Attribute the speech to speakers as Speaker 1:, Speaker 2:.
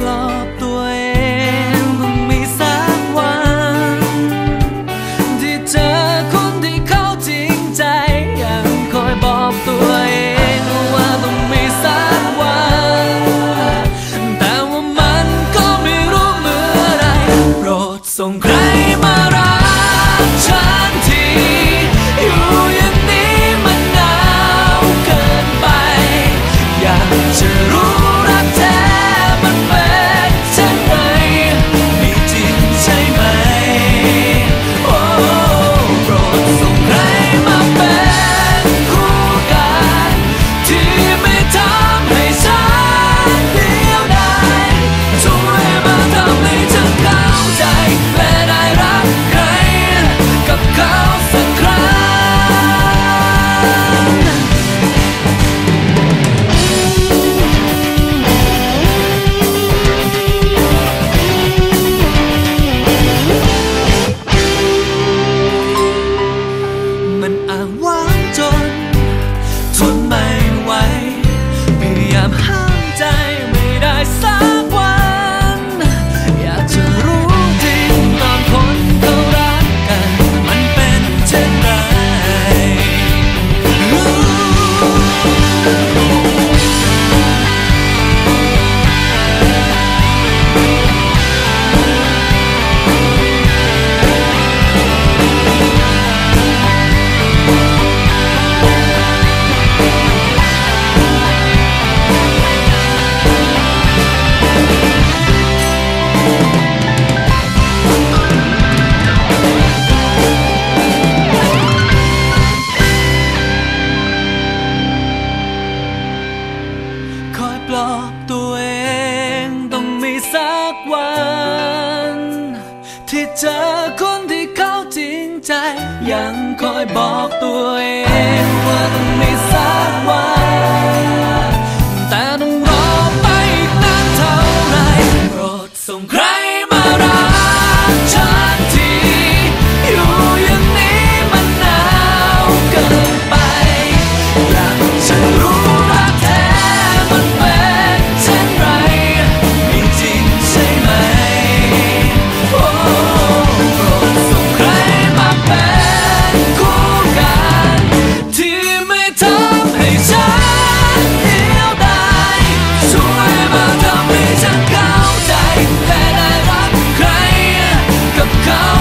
Speaker 1: ปลอบตัวเองต้องมีสักวัน ที่เจอคนที่เขาจริงใจ ยังคอยบอกตัวเองว่าต้องมีสักวัน แต่ว่ามันก็ไม่รู้เมื่อไรโปรดส่งใคร ทน ที่เจอคนที่เขาจริงใจ ยังคอยบอกตัวเองว่าต้อง some crying. come